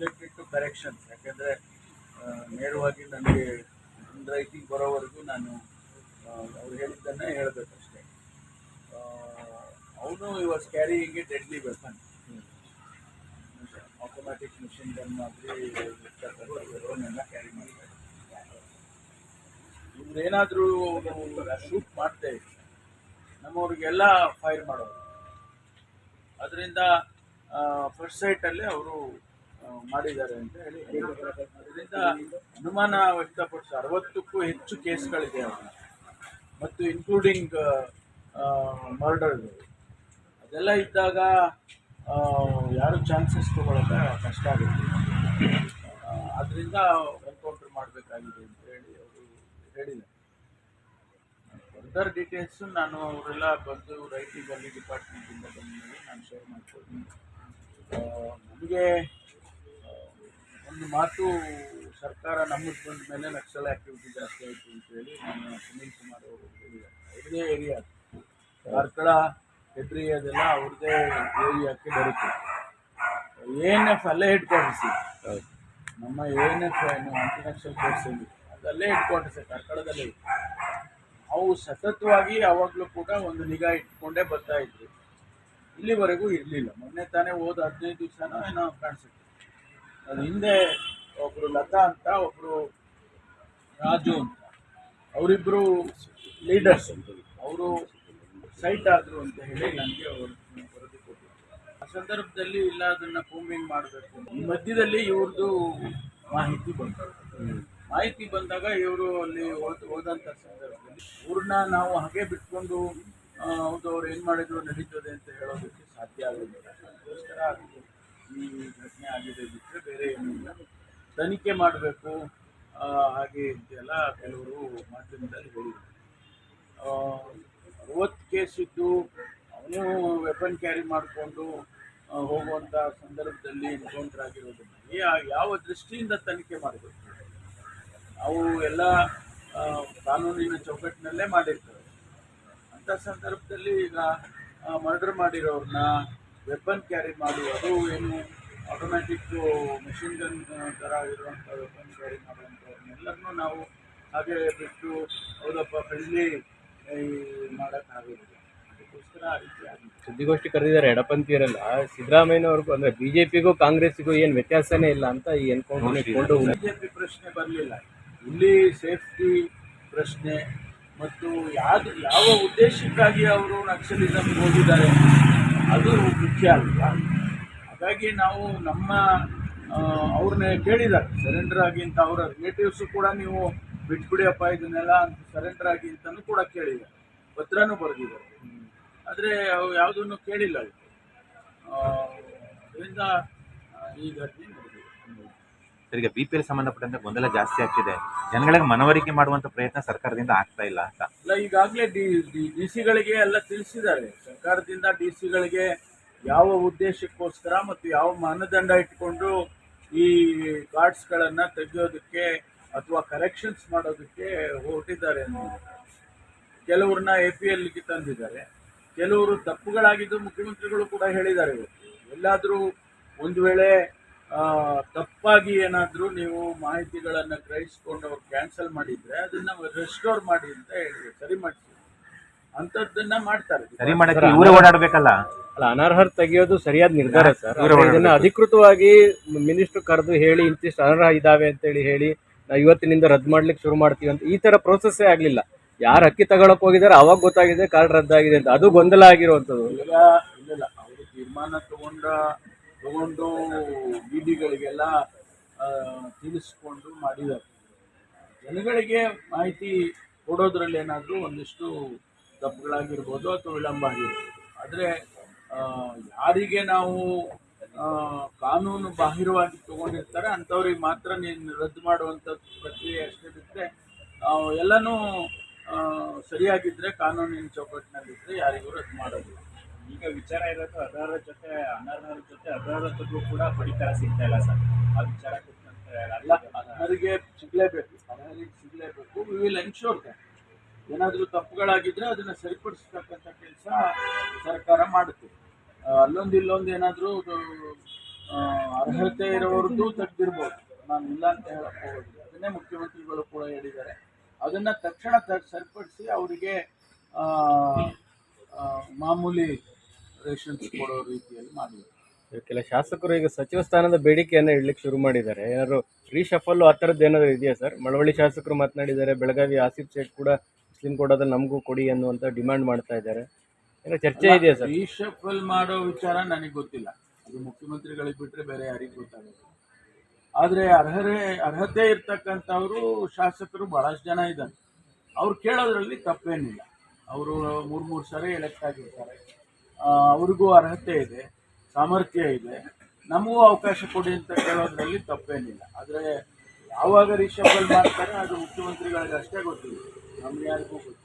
Subjected to corrections ಯಾಕೆಂದರೆ ನೇರವಾಗಿ ನನಗೆ ಹ್ಯಾಂಡ್ ರೈಟಿಂಗ್ ಬರೋವರೆಗೂ ನಾನು ಅವ್ರು ಹೇಳಿದ್ದನ್ನೇ ಹೇಳಬೇಕಷ್ಟೇ. ಅವನು ಇವಾಗ a deadly weapon automatic machine gun ಮಾದರಿ ಡ್ರೋನೆಲ್ಲ ಕ್ಯಾರಿ ಮಾಡಿದ್ದಾರೆ ಇವ್ರೇನಾದರೂ ಶೂಟ್ ಮಾಡ್ತೇ, ನಮ್ಮವ್ರಿಗೆಲ್ಲ ಫೈರ್ ಮಾಡೋರು. ಅದರಿಂದ ಫಸ್ಟ್ ಸೈಟಲ್ಲೇ ಅವರು ಮಾಡಿದ್ದಾರೆ ಅಂತ ಹೇಳಿ ಅದರಿಂದ ಅನುಮಾನ ವ್ಯಕ್ತಪಡಿಸಿ ಅರವತ್ತಕ್ಕೂ ಹೆಚ್ಚು ಕೇಸ್ಗಳಿದೆ ಅವನ ಮತ್ತು ಇನ್ಕ್ಲೂಡಿಂಗ್ ಮರ್ಡರ್ಗಳು ಅದೆಲ್ಲ ಇದ್ದಾಗ ಯಾರು ಚಾನ್ಸಸ್ ತಗೊಳ್ಳೋಕೆ ಕಷ್ಟ ಆಗುತ್ತೆ. ಅದರಿಂದ ಎನ್ಕೌಂಟರ್ ಮಾಡಬೇಕಾಗಿದೆ ಅಂತ ಹೇಳಿ ಅವರು ಹೇಳಿದ್ದಾರೆ. ಫರ್ದರ್ ಡೀಟೇಲ್ಸು ನಾನು ಅವರೆಲ್ಲ ಬಂದು ರೈಟಿಂಗ್ ಅಲ್ಲಿ ಡಿಪಾರ್ಟ್ಮೆಂಟಿಂದ ಬಂದ ನಾನು ಶೇರ್ ಮಾಡ್ಕೊಡ್ತೀನಿ. ನಮಗೆ ಒಂದು ಮಾತು ಸರ್ಕಾರ ನಮಗೆ ಬಂದ ಮೇಲೆ ನಕ್ಸಲ್ ಆ್ಯಕ್ಟಿವಿಟಿ ಜಾಸ್ತಿ ಆಯಿತು ಅಂತ ಹೇಳಿ ನಾನು ಸುನೀಲ್ ಕುಮಾರ್ ಅವರು ಹೇಳಿದ್ದಾರೆ. ಅವ್ರದ್ದೇ ಏರಿಯಾ ಕಾರ್ಕಳ ಹೆಬ್ರಿ ಅದೆಲ್ಲ ಅವ್ರದ್ದೇ ಏರಿಯಾಕ್ಕೆ ಬರುತ್ತೆ. ಎ ಎನ್ ಎಫ್ ಅಲ್ಲೇ ಹೆಡ್ ಕ್ವಾರ್ಟರ್ಸ್ ನಮ್ಮ ಎ ಎನ್ ಎಫ್ ಏನು ನಕ್ಸಲ್ ಫೋರ್ಸ್ ಏನು ಅದಲ್ಲೇ ಹೆಡ್ ಕ್ವಾರ್ಟರ್ಸ್ ಕಾರ್ಕಳದಲ್ಲೇ ಅವು ಸತತವಾಗಿ ಯಾವಾಗಲೂ ಕೂಡ ಒಂದು ನಿಗಾ ಇಟ್ಕೊಂಡೇ ಬರ್ತಾ ಇದ್ರು. ಇಲ್ಲಿವರೆಗೂ ಇರಲಿಲ್ಲ. ಮೊನ್ನೆ ತಾನೇ ಹೋದ ಹದಿನೈದು ದಿವಸನೋ ಏನೋ ಕಾಣಿಸುತ್ತೆ. ಅದು ಹಿಂದೆ ಒಬ್ಬರು ಲತಾ ಅಂತ ಒಬ್ಬರು ರಾಜು ಅಂತ. ಅವರಿಬ್ಬರು ಲೀಡರ್ಸ್ ಅಂತ ಅವರು ಸೈಟ್ ಆದರು ಅಂತ ಹೇಳಿ ನನಗೆ ಅವರು ವರದಿ ಕೊಟ್ಟರು ಆ ಸಂದರ್ಭದಲ್ಲಿ ಇಲ್ಲ, ಅದನ್ನು ಕೂಮಿಂಗ್ ಮಾಡಬೇಕು ಈ ಮಧ್ಯದಲ್ಲಿ ಇವ್ರದ್ದು ಮಾಹಿತಿ ಬಂತು ಮಾಹಿತಿ ಬಂದಾಗ ಇವರು ಅಲ್ಲಿ ಹೋದ ಹೋದಂಥ ಸಂದರ್ಭದಲ್ಲಿ ಇವ್ರನ್ನ ನಾವು ಹಾಗೆ ಬಿಟ್ಕೊಂಡು ಹೌದು, ಅವ್ರು ಏನು ಮಾಡಿದ್ರು, ನಡೀತದೆ ಅಂತ ಹೇಳೋದಕ್ಕೆ ಸಾಧ್ಯ ಆಗೋದಿಲ್ಲ ಅದಕ್ಕೋಸ್ಕರ ಅದು ಈ ಘಟನೆ ಆಗಿದೆ ಬಿಟ್ಟರೆ ಬೇರೆ ಏನೂ ಇಲ್ಲ. ತನಿಖೆ ಮಾಡಬೇಕು. ಹಾಗೆ ಇದೆಲ್ಲ ಕೆಲವರು ಮಾಧ್ಯಮದಲ್ಲಿ ಹೇಳಿದರು. ಅರವತ್ತು ಕೇಸ್ ಇದ್ದು ಅವನು ವೆಪನ್ ಕ್ಯಾರಿ ಮಾಡಿಕೊಂಡು ಹೋಗುವಂಥ ಸಂದರ್ಭದಲ್ಲಿ ಎನ್ಕೌಂಟರ್ ಆಗಿರೋದನ್ನ ಯಾವ ದೃಷ್ಟಿಯಿಂದ ತನಿಖೆ ಮಾಡಬೇಕು? ಅವು ಎಲ್ಲ ಕಾನೂನಿನ ಚೌಕಟ್ಟಿನಲ್ಲೇ ಮಾಡಿರ್ತಾರೆ. ಅಂಥ ಸಂದರ್ಭದಲ್ಲಿ ಈಗ ಮರ್ಡರ್ ಮಾಡಿರೋರನ್ನ ವೆಪನ್ ಕ್ಯಾರಿ ಮಾಡಿ ಅದು ಏನು ಆಟೋಮ್ಯಾಟಿಕ್ ಮೆಷಿನ್ ಗನ್ ಥರ ಇರುವಂಥ ವೆಪನ್ ಕ್ಯಾರಿ ಮಾಡುವಂಥವ್ರನ್ನೆಲ್ಲರನ್ನೂ ನಾವು ಹಾಗೆ ಬಿಟ್ಟು ಹೌದಪ್ಪ ಫ್ರೆಂಡ್ಲಿ ಮಾಡೋಕ್ಕಾಗೋದಿಲ್ಲ ಸುದ್ದಿಗೋಷ್ಠಿ ಕರೆದಿದ್ದಾರೆ ಎಡಪಂಥೀಯರೆಲ್ಲ. ಸಿದ್ದರಾಮಯ್ಯನವ್ರಿಗೂ ಅಂದ್ರೆ ಬಿಜೆಪಿಗೂ ಕಾಂಗ್ರೆಸ್ಗೂ ಏನು ವ್ಯತ್ಯಾಸನೇ ಇಲ್ಲ ಅಂತ ಈ ಎನ್ಕೌಂಟರ್ ಇಟ್ಕೊಂಡು ಬಿಜೆಪಿ ಪ್ರಶ್ನೆ ಬರಲಿಲ್ಲ. ಇಲ್ಲಿ ಸೇಫ್ಟಿ ಪ್ರಶ್ನೆ ಮತ್ತು ಯಾವ್ದು ಯಾವ ಉದ್ದೇಶಕ್ಕಾಗಿ ಅವರು ನಕ್ಸಲಿಸಮ್ ಹೋಗಿದ್ದಾರೆ? ಅದು ಮುಖ್ಯ ಅಲ್ವಾ? ಹಾಗಾಗಿ ನಾವು ನಮ್ಮ ಅವ್ರನ್ನ ಕೇಳಿದ್ದಾರೆ ಸರೆಂಡರ್ ಆಗಿ ಅಂತ ಅವರ ರಿಲೇಟಿವ್ಸು ಕೂಡ ನೀವು ಬಿಟ್ಬಿಡಿಯಪ್ಪ, ಇದನ್ನೆಲ್ಲ ಅಂತ ಸರೆಂಡರ್ ಆಗಿ ಅಂತಲೂ ಕೂಡ ಕೇಳಿದ್ದಾರೆ ಪತ್ರನೂ ಬರೆದಿದ್ದಾರೆ. ಆದರೆ ಅವು ಯಾವುದನ್ನು ಕೇಳಿಲ್ಲ. ಅದರಿಂದ ಈಗ ಸರ್ ಬಿ ಪಿ ಎಲ್ ಸಂಬಂಧಪಟ್ಟಂತೆ ಗೊಂದಲ ಜಾಸ್ತಿ ಆಗ್ತಿದೆ. ಜನಗಳಿಗೆ ಮನವರಿಕೆ ಮಾಡುವಂತ ಪ್ರಯತ್ನ ಸರ್ಕಾರದಿಂದ ಆಗ್ತಾ ಇಲ್ಲ ಅಂತ. ಅಲ್ಲ ಈಗಾಗಲೇ ಡಿ ಡಿ ಸಿಗಳಿಗೆ ಎಲ್ಲ ತಿಳಿಸಿದ್ದಾರೆ. ಸರ್ಕಾರದಿಂದ ಡಿ ಸಿಗಳಿಗೆ ಯಾವ ಉದ್ದೇಶಕ್ಕೋಸ್ಕರ ಮತ್ತು ಯಾವ ಮಾನದಂಡ ಇಟ್ಕೊಂಡು ಈ ಕಾರ್ಡ್ಸ್ಗಳನ್ನು ತೆಗೆಯೋದಕ್ಕೆ ಅಥವಾ ಕರೆಕ್ಷನ್ಸ್ ಮಾಡೋದಕ್ಕೆ ಹೊರಟಿದ್ದಾರೆ ಕೆಲವ್ರನ್ನ ಎ ಪಿ ಎಲ್ಗೆ ತಂದಿದ್ದಾರೆ. ಕೆಲವರು ತಪ್ಪುಗಳಾಗಿದ್ದು ಮುಖ್ಯಮಂತ್ರಿಗಳು ಕೂಡ ಹೇಳಿದ್ದಾರೆ. ಎಲ್ಲಾದರೂ ಒಂದು ವೇಳೆ ತಪ್ಪಾಗಿ ಏನಾದರೂ ನೀವು ಮಾಹಿತಿಗಳನ್ನು ಗ್ರಹಿಸ್ಕೊಂಡು ಅವ್ರು ಕ್ಯಾನ್ಸಲ್ ಮಾಡಿದರೆ ಅದನ್ನು ರೆಸ್ಟೋರ್ ಮಾಡಿ ಅಂತ ಹೇಳಿ ಸರಿ ಮಾಡ್ತೀವಿ ಅಂಥದ್ದನ್ನ ಮಾಡ್ತಾರೆ. ಸರಿ ಮಾಡಕ್ಕೆ ಇವರೇ ಓಡಾಡಬೇಕಲ್ಲ? ಅಲ್ಲ ಅನರ್ಹರ್ ತೆಗೆಯೋದು ಸರಿಯಾದ ನಿರ್ಧಾರ ಸರ್. ಆದ್ರೆ ಇದನ್ನ ಅಧಿಕೃತವಾಗಿ ಮಿನಿಸ್ಟರ್ ಕರೆದು ಹೇಳಿ ಇಂತಿಷ್ಟು ಅನರ್ಹ ಇದಾವೆ ಅಂತ ಹೇಳಿ ಹೇಳಿ ನಾವು ಇವತ್ತಿನಿಂದ ರದ್ದು ಮಾಡ್ಲಿಕ್ಕೆ ಶುರು ಮಾಡ್ತೀವಿ ಅಂತ ಈ ತರ ಪ್ರೋಸೆಸ್ಸೇ ಆಗ್ಲಿಲ್ಲ. ಯಾರು ಅಕ್ಕಿ ತಗೊಳಕ್ ಹೋಗಿದಾರೆ ಅವಾಗ ಗೊತ್ತಾಗಿದೆ ಕಾರ್ಡ್ ರದ್ದಾಗಿದೆ ಅಂತ. ಅದು ಗೊಂದಲ ಆಗಿರುವಂತದ್ದು ಈಗ ಇಲ್ಲ. ಅವರು ತೀರ್ಮಾನ ತಗೊಂಡ ತಗೊಂಡು ಬೀದಿಗಳಿಗೆಲ್ಲ ತಿಳಿಸ್ಕೊಂಡು ಮಾಡಿದ್ದಾರೆ. ಜನಗಳಿಗೆ ಮಾಹಿತಿ ಕೊಡೋದ್ರಲ್ಲಿ ಏನಾದರೂ ಒಂದಿಷ್ಟು ತಪ್ಪುಗಳಾಗಿರ್ಬೋದು ಅಥವಾ ವಿಳಂಬ ಆಗಿರ್ಬೋದು. ಆದರೆ ಯಾರಿಗೆ ನಾವು ಕಾನೂನು ಬಾಹಿರವಾಗಿ ತಗೊಂಡಿರ್ತಾರೆ, ಅಂಥವ್ರಿಗೆ ಮಾತ್ರ ನೀನು ರದ್ದು ಮಾಡುವಂಥ ಪ್ರಕ್ರಿಯೆ ಅಷ್ಟೇ ಬಿಟ್ಟರೆ ಎಲ್ಲನೂ ಸರಿಯಾಗಿದ್ದರೆ ಕಾನೂನಿನ ಚೌಕಟ್ಟಿನಲ್ಲಿದ್ದರೆ ಯಾರಿಗೂ ರದ್ದು ಮಾಡೋದಿಲ್ಲ. ಈಗ ವಿಚಾರ ಇರೋದು ಅದರ ಜೊತೆ ಅನರ್ಹರ ಜೊತೆ ಅರ್ಹರತ್ವಗಳು ಕೂಡ ಪಡಿತರ ಸಿಗ್ತಾ ಇಲ್ಲ ಸರ್. ಆ ವಿಚಾರ ಅನರ್ಹರಿಗೆ ಅಲ್ಲ ಅನರ್ಹರಿಗೆ ಸಿಗಲೇಬೇಕು. ಅರ್ಹರಿಗೆ ಸಿಗಲೇಬೇಕು. ವಿ ವಿಲ್ ಎನ್ಶೋರ್ ದಟ್ ಏನಾದರೂ ತಪ್ಪುಗಳಾಗಿದ್ದರೆ ಅದನ್ನು ಸರಿಪಡಿಸ್ತಕ್ಕಂಥ ಕೆಲಸ ಸರ್ಕಾರ ಮಾಡುತ್ತೆ. ಅಲ್ಲೊಂದು ಇಲ್ಲೊಂದು ಏನಾದರೂ ಅರ್ಹತೆ ಇರೋರ್ದು ತೆಗ್ದಿರ್ಬೋದು. ನಾನು ಇಲ್ಲ ಅಂತ ಹೇಳಕ್ ಹೋಗೋದಿಲ್ಲ. ಅದನ್ನೇ ಮುಖ್ಯಮಂತ್ರಿಗಳು ಕೂಡ ಹೇಳಿದ್ದಾರೆ. ಅದನ್ನ ತಕ್ಷಣ ಸರಿಪಡಿಸಿ ಅವರಿಗೆ ಮಾಮೂಲಿ ರೇಷನ್ಸ್ ಕೊಡೋ ರೀತಿಯಲ್ಲಿ ಮಾಡಿದ್ದಾರೆ ಕೆಲ ಶಾಸಕರು ಈಗ ಸಚಿವ ಸ್ಥಾನದ ಬೇಡಿಕೆಯನ್ನು ಇಡ್ಲಿಕ್ಕೆ ಶುರು ಮಾಡಿದ್ದಾರೆ. ಏನಾದ್ರು ಫ್ರೀ ಶಫಲ್ ಆ ಥರದ್ದು ಏನಾದರೂ ಇದೆಯಾ ಸರ್? ಮಳವಳ್ಳಿ ಶಾಸಕರು ಮಾತನಾಡಿದ್ದಾರೆ ಬೆಳಗಾವಿ ಆಸಿಫ್ ಶೇಖ್ ಕೂಡ ಮುಸ್ಲಿಂ ಕೋಟಾದಲ್ಲಿ ನಮಗೂ ಕೊಡಿ ಅನ್ನುವಂಥ ಡಿಮ್ಯಾಂಡ್ ಮಾಡ್ತಾ ಇದ್ದಾರೆ. ಏನೋ ಚರ್ಚೆ ಇದೆಯಾ ಸರ್? ರೀಶಫಲ್ ಮಾಡೋ ವಿಚಾರ ನನಗೆ ಗೊತ್ತಿಲ್ಲ. ಅದು ಮುಖ್ಯಮಂತ್ರಿಗಳಿಗೆ ಬಿಟ್ಟರೆ ಬೇರೆ ಯಾರಿಗೂ ಗೊತ್ತಾಗುತ್ತೆ ಆದರೆ ಅರ್ಹರೆ ಅರ್ಹತೆ ಇರ್ತಕ್ಕಂಥವರು ಶಾಸಕರು ಭಾಳಷ್ಟು ಜನ ಇದ್ದಾರೆ. ಅವ್ರು ಕೇಳೋದ್ರಲ್ಲಿ ತಪ್ಪೇನಿಲ್ಲ. ಅವರು ಮೂರು ಮೂರು ಸಾರಿ ಎಲೆಕ್ಟ್ ಆಗಿರ್ತಾರೆ. ಅವ್ರಿಗೂ ಅರ್ಹತೆ ಇದೆ, ಸಾಮರ್ಥ್ಯ ಇದೆ. ನಮಗೂ ಅವಕಾಶ ಕೊಡಿ ಅಂತ ಕೇಳೋದ್ರಲ್ಲಿ ತಪ್ಪೇನಿಲ್ಲ. ಆದರೆ ಯಾವಾಗ ರಿಷಫಲ್ ಮಾಡ್ತಾರೆ ಅದು ಮುಖ್ಯಮಂತ್ರಿಗಳಿಗೆ ಅಷ್ಟೇ ಗೊತ್ತಿಲ್ಲ. ನಮ್ಗೆ ಯಾರಿಗೂ ಗೊತ್ತಿಲ್ಲ.